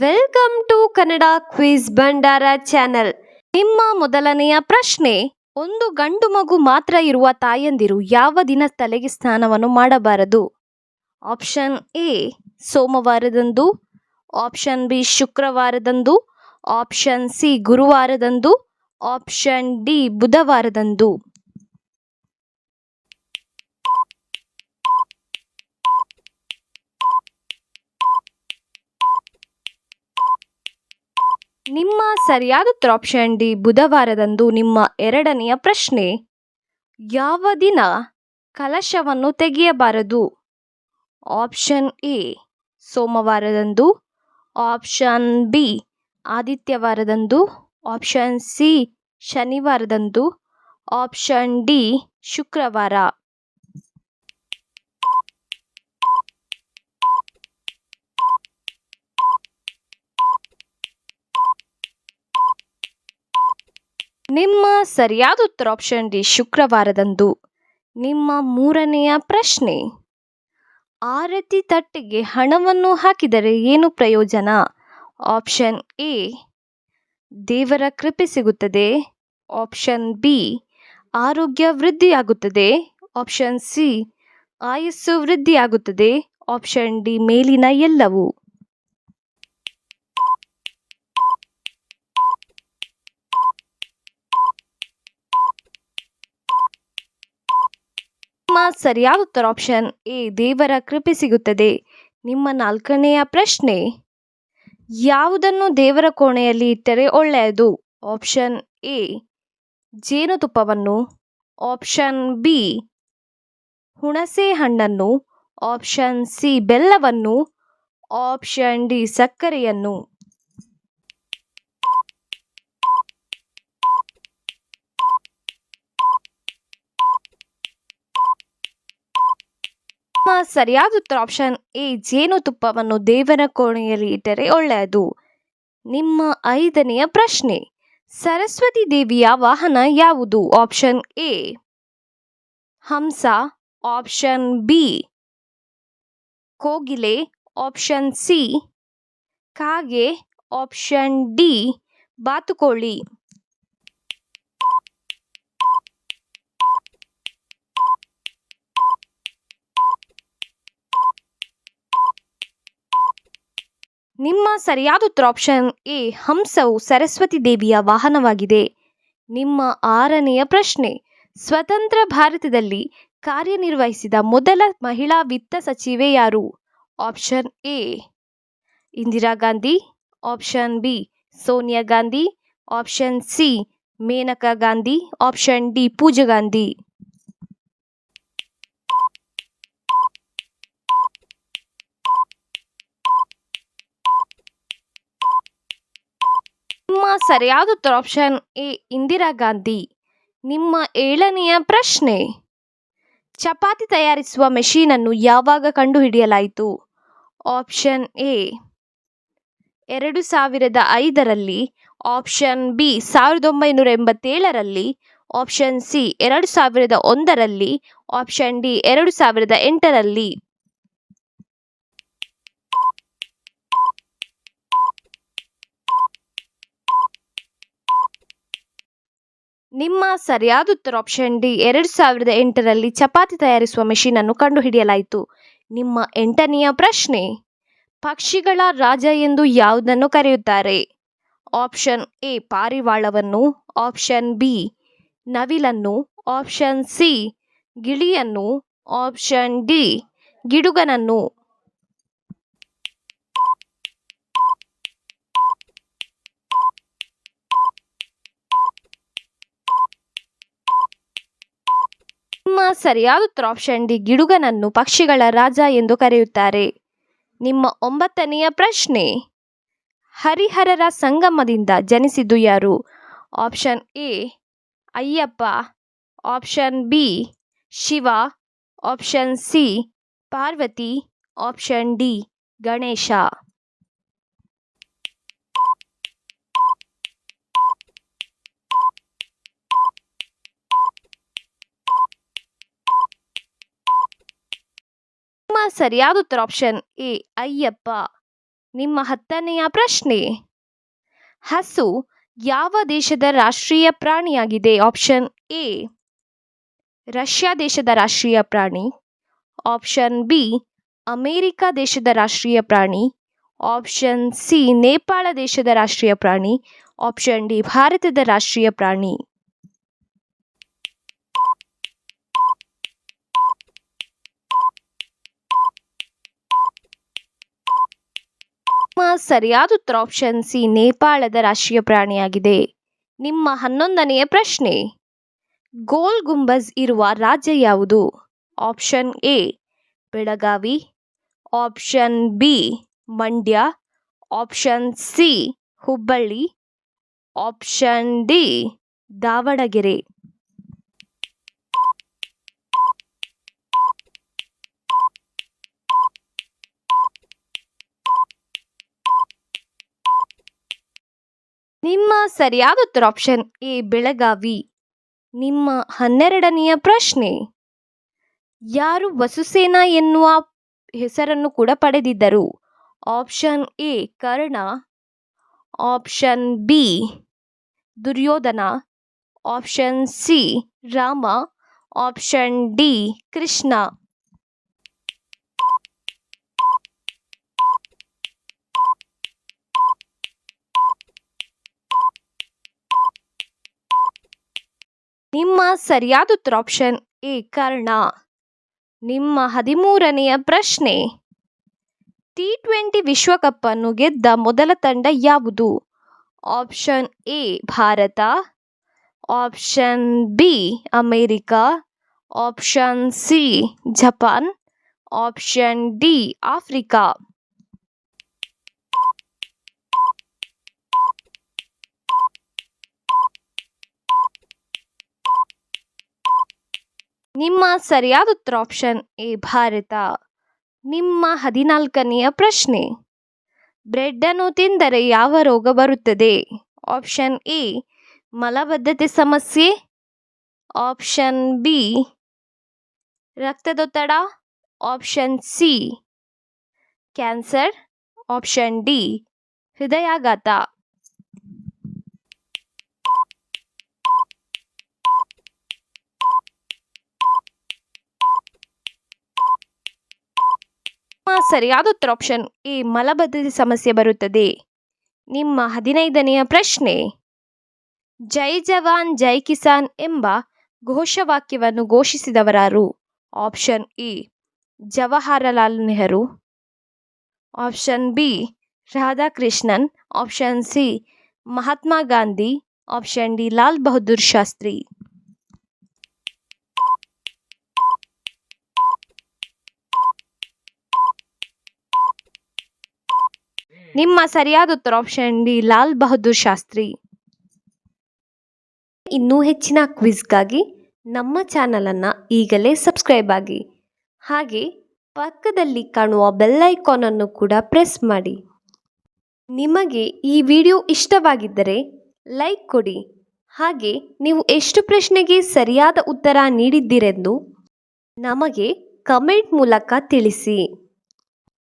Welcome to Kannada quiz ಭಂಡಾರ channel ನಿಮ್ಮ ಮೊದಲನೆಯ ಪ್ರಶ್ನೆ, ಒಂದು ಗಂಡು ಮಗು ಮಾತ್ರ ಇರುವ ತಾಯಂದಿರು ಯಾವ ದಿನ ತಲೆಗೆ ಸ್ನಾನವನ್ನು ಮಾಡಬಾರದು? ಆಪ್ಷನ್ ಎ ಸೋಮವಾರದಂದು. ಆಪ್ಷನ್ ಬಿ ಶುಕ್ರವಾರದಂದು. ಆಪ್ಷನ್ ಸಿ ಗುರುವಾರದಂದು. ಆಪ್ಷನ್ ಡಿ ಬುಧವಾರದಂದು. ನಿಮ್ಮ ಸರಿಯಾದ ಉತ್ತರ ಆಪ್ಷನ್ ಡಿ ಬುಧವಾರದಂದು ನಿಮ್ಮ ಎರಡನೆಯ ಪ್ರಶ್ನೆ, ಯಾವ ದಿನ ಕಲಶವನ್ನು ತೆಗೆಯಬಾರದು? ಆಪ್ಷನ್ ಎ ಸೋಮವಾರದಂದು. ಆಪ್ಷನ್ ಬಿ ಆದಿತ್ಯವಾರದಂದು. ಆಪ್ಷನ್ ಸಿ ಶನಿವಾರದಂದು. ಆಪ್ಷನ್ ಡಿ ಶುಕ್ರವಾರ. ನಿಮ್ಮ ಸರಿಯಾದ ಉತ್ತರ ಆಪ್ಷನ್ ಡಿ ಶುಕ್ರವಾರದಂದು. ನಿಮ್ಮ ಮೂರನೆಯ ಪ್ರಶ್ನೆ. ಆರತಿ ತಟ್ಟೆಗೆ ಹಣವನ್ನು ಹಾಕಿದರೆ ಏನು ಪ್ರಯೋಜನ? ಆಪ್ಷನ್ ಎ ದೇವರ ಕೃಪೆ ಸಿಗುತ್ತದೆ. ಆಪ್ಷನ್ ಬಿ ಆರೋಗ್ಯ ವೃದ್ಧಿಯಾಗುತ್ತದೆ. ಆಪ್ಷನ್ ಸಿ ಆಯಸ್ಸು ವೃದ್ಧಿಯಾಗುತ್ತದೆ. ಆಪ್ಷನ್ ಡಿ ಮೇಲಿನ ಎಲ್ಲವು. ಸರಿಯಾದ ಉತ್ತರ ಆಪ್ಷನ್ ಎ, ದೇವರ ಕೃಪೆ ಸಿಗುತ್ತದೆ. ನಿಮ್ಮ ನಾಲ್ಕನೆಯ ಪ್ರಶ್ನೆ, ಯಾವುದನ್ನು ದೇವರ ಕೋಣೆಯಲ್ಲಿ ಇಟ್ಟರೆ ಒಳ್ಳೆಯದು? ಆಪ್ಷನ್ ಎ, ಜೇನುತುಪ್ಪವನ್ನು. ಆಪ್ಷನ್ ಬಿ, ಹುಣಸೆ ಹಣ್ಣನ್ನು. ಆಪ್ಷನ್ ಸಿ, ಬೆಲ್ಲವನ್ನು. ಆಪ್ಷನ್ ಡಿ, ಸಕ್ಕರೆಯನ್ನು. ಸರಿಯಾದ ಉತ್ತರ ಆಪ್ಷನ್ ಎ ಜೇನುತುಪ್ಪವನ್ನು ದೇವರ ಕೋಣೆಯಲ್ಲಿ ಇಟ್ಟರೆ ಒಳ್ಳೆಯದು. ನಿಮ್ಮ ಐದನೆಯ ಪ್ರಶ್ನೆ, ಸರಸ್ವತಿ ದೇವಿಯ ವಾಹನ ಯಾವುದು? ಆಪ್ಷನ್ ಎ, ಹಂಸ. ಆಪ್ಷನ್ ಬಿ, ಕೋಗಿಲೆ. ಆಪ್ಷನ್ ಸಿ, ಕಾಗೆ. ಆಪ್ಷನ್ ಡಿ, ಬಾತುಕೋಳಿ. ನಿಮ್ಮ ಸರಿಯಾದ ಉತ್ತರ ಆಪ್ಷನ್ ಎ ಹಂಸವು ಸರಸ್ವತಿ ದೇವಿಯ ವಾಹನವಾಗಿದೆ. ನಿಮ್ಮ ಆರನೆಯ ಪ್ರಶ್ನೆ, ಸ್ವತಂತ್ರ ಭಾರತದಲ್ಲಿ ಕಾರ್ಯನಿರ್ವಹಿಸಿದ ಮೊದಲ ಮಹಿಳಾ ವಿತ್ತ ಸಚಿವೆ ಯಾರು? Option A, Indira Gandhi. Option B, Sonia Gandhi. Option C, Maneka Gandhi. Option D, Pooja Gandhi ನಿಮ್ಮ ಸರಿಯಾದ ಉತ್ತರ ಆಪ್ಷನ್ ಎ ಇಂದಿರಾ ಗಾಂಧಿ. ನಿಮ್ಮ ಏಳನೆಯ ಪ್ರಶ್ನೆ. ಚಪಾತಿ ತಯಾರಿಸುವ ಮೆಷಿನನ್ನು ಯಾವಾಗ ಕಂಡುಹಿಡಿಯಲಾಯಿತು? ಆಪ್ಷನ್ ಎ, ಎರಡು ಸಾವಿರದ ಐದರಲ್ಲಿ. ಆಪ್ಷನ್ ಬಿ, ಸಾವಿರದ ಒಂಬೈನೂರ ಎಂಬತ್ತೇಳರಲ್ಲಿ. ಆಪ್ಷನ್ ಸಿ, ಎರಡು ಸಾವಿರದ ಒಂದರಲ್ಲಿ. ಆಪ್ಷನ್ ಡಿ, ಎರಡು ಸಾವಿರದ ಎಂಟರಲ್ಲಿ. ನಿಮ್ಮ ಸರಿಯಾದ ಉತ್ತರ ಆಪ್ಷನ್ ಡಿ ಎರಡು ಸಾವಿರದ ಎಂಟರಲ್ಲಿ ಚಪಾತಿ ತಯಾರಿಸುವ ಮೆಷಿನನ್ನು ಕಂಡುಹಿಡಿಯಲಾಯಿತು. ನಿಮ್ಮ ಎಂಟನೆಯ ಪ್ರಶ್ನೆ, ಪಕ್ಷಿಗಳ ರಾಜ ಎಂದು ಯಾವುದನ್ನು ಕರೆಯುತ್ತಾರೆ? ಆಪ್ಷನ್ ಎ ಪಾರಿವಾಳವನ್ನು. ಆಪ್ಷನ್ ಬಿ ನವಿಲನ್ನು. ಆಪ್ಷನ್ ಸಿ ಗಿಳಿಯನ್ನು. ಆಪ್ಷನ್ ಡಿ ಗಿಡುಗನನ್ನು. ನಿಮ್ಮ ಸರಿಯಾದ ಉತ್ತರ ಡಿ ಗಿಡುಗನನ್ನು ಪಕ್ಷಿಗಳ ರಾಜ ಎಂದು ಕರೆಯುತ್ತಾರೆ. ನಿಮ್ಮ ಒಂಬತ್ತನೆಯ ಪ್ರಶ್ನೆ. ಹರಿಹರರ ಸಂಗಮದಿಂದ ಜನಿಸಿದ್ದು ಯಾರು? Option A, Ayyappa. Option B, Shiva. Option C, Parvati. Option D, Ganesha. ಸರಿಯಾದ ಉತ್ತರ ಆಪ್ಷನ್ ಎ ಅಯ್ಯಪ್ಪ ನಿಮ್ಮ ಹತ್ತನೆಯ ಪ್ರಶ್ನೆ. ಹಸು ಯಾವ ದೇಶದ ರಾಷ್ಟ್ರೀಯ ಪ್ರಾಣಿಯಾಗಿದೆ? ಆಪ್ಷನ್ ಎ, ರಷ್ಯಾ ದೇಶದ ರಾಷ್ಟ್ರೀಯ ಪ್ರಾಣಿ. ಆಪ್ಷನ್ ಬಿ, ಅಮೇರಿಕ ದೇಶದ ರಾಷ್ಟ್ರೀಯ ಪ್ರಾಣಿ. ಆಪ್ಷನ್ ಸಿ, ನೇಪಾಳ ದೇಶದ ರಾಷ್ಟ್ರೀಯ ಪ್ರಾಣಿ. ಆಪ್ಷನ್ ಡಿ, ಭಾರತದ ರಾಷ್ಟ್ರೀಯ ಪ್ರಾಣಿ ನಿಮ್ಮ ಸರಿಯಾದ ಉತ್ತರ ಆಪ್ಷನ್ ಸಿ ನೇಪಾಳದ ರಾಷ್ಟ್ರೀಯ ಪ್ರಾಣಿಯಾಗಿದೆ. ನಿಮ್ಮ ಹನ್ನೊಂದನೆಯ ಪ್ರಶ್ನೆ. ಗೋಲ್ ಗುಂಬಜ್ ಇರುವ ರಾಜ್ಯ ಯಾವುದು? Option A Belagavi. Option B Mandya. Option C Hubballi. Option D Davanagere. ನಿಮ್ಮ ಸರಿಯಾದ ಉತ್ತರ ಆಪ್ಷನ್ ಎ, ಬೆಳಗಾವಿ. ನಿಮ್ಮ ಹನ್ನೆರಡನೆಯ ಪ್ರಶ್ನೆ. ಯಾರು ವಸುಸೇನ ಎನ್ನುವ ಹೆಸರನ್ನು ಕೂಡ ಪಡೆದಿದ್ದರು. Option A, Karna. Option B, Duryodhana. Option C, Rama. Option D, Krishna. ನಿಮ್ಮ ಸರಿಯಾದ ಉತ್ತರ ಆಪ್ಷನ್ ಎ, ಕರ್ಣ. ನಿಮ್ಮ ಹದಿಮೂರನೆಯ ಪ್ರಶ್ನೆ. ಟಿ ಟ್ವೆಂಟಿ ವಿಶ್ವಕಪ್ ಅನ್ನು ಗೆದ್ದ ಮೊದಲ ತಂಡ ಯಾವುದು? Option A, Bharat. Option B, America. Option C, Japan. Option D, Africa. ನಿಮ್ಮ ಸರಿಯಾದ ಉತ್ತರ ಆಪ್ಷನ್ ಎ ಭಾರತ. ನಿಮ್ಮ ಹದಿನಾಲ್ಕನೆಯ ಪ್ರಶ್ನೆ. ಬ್ರೆಡ್ಡನ್ನು ತಿಂದರೆ ಯಾವ ರೋಗ ಬರುತ್ತದೆ? ಆಪ್ಷನ್ ಎ, ಮಲಬದ್ಧತೆ ಸಮಸ್ಯೆ. ಆಪ್ಷನ್ ಬಿ ರಕ್ತದೊತ್ತಡ option C cancer option D, ಹೃದಯಾಘಾತ. ಸರಿಯಾದ ಉತ್ತರ ಆಪ್ಷನ್ ಎ ಮಲಬದ್ಧತೆ ಸಮಸ್ಯೆ ಬರುತ್ತದೆ. ನಿಮ್ಮ ಹದಿನೈದನೆಯ ಪ್ರಶ್ನೆ. ಜೈ ಜವಾನ್, ಜೈ ಕಿಸಾನ್ ಎಂಬ ಘೋಷವಾಕ್ಯವನ್ನು ಘೋಷಿಸಿದವರಾರು. Option A, Jawaharlal Nehru. Option B, Radhakrishnan. Option C, Mahatma Gandhi. Option D, Lal Bahadur Shastri. ನಿಮ್ಮ ಸರಿಯಾದ ಉತ್ತರ ಆಪ್ಷನ್ ಡಿ ಲಾಲ್ ಬಹದ್ದೂರ್ ಶಾಸ್ತ್ರಿ. ಇನ್ನೂ ಹೆಚ್ಚಿನ ಕ್ವಿಜ್ಗಾಗಿ ನಮ್ಮ ಚಾನಲನ್ನು ಈಗಲೇ ಸಬ್ಸ್ಕ್ರೈಬ್ ಆಗಿ. ಹಾಗೆ ಪಕ್ಕದಲ್ಲಿ ಕಾಣುವ ಬೆಲ್ ಐಕಾನನ್ನು ಕೂಡ ಪ್ರೆಸ್ ಮಾಡಿ. ನಿಮಗೆ ಈ ವಿಡಿಯೋ ಇಷ್ಟವಾಗಿದ್ದರೆ ಲೈಕ್ ಕೊಡಿ. ಹಾಗೆ ನೀವು ಎಷ್ಟು ಪ್ರಶ್ನೆಗೆ ಸರಿಯಾದ ಉತ್ತರ ನೀಡಿದ್ದೀರೆಂದು ನಮಗೆ ಕಮೆಂಟ್ ಮೂಲಕ ತಿಳಿಸಿ.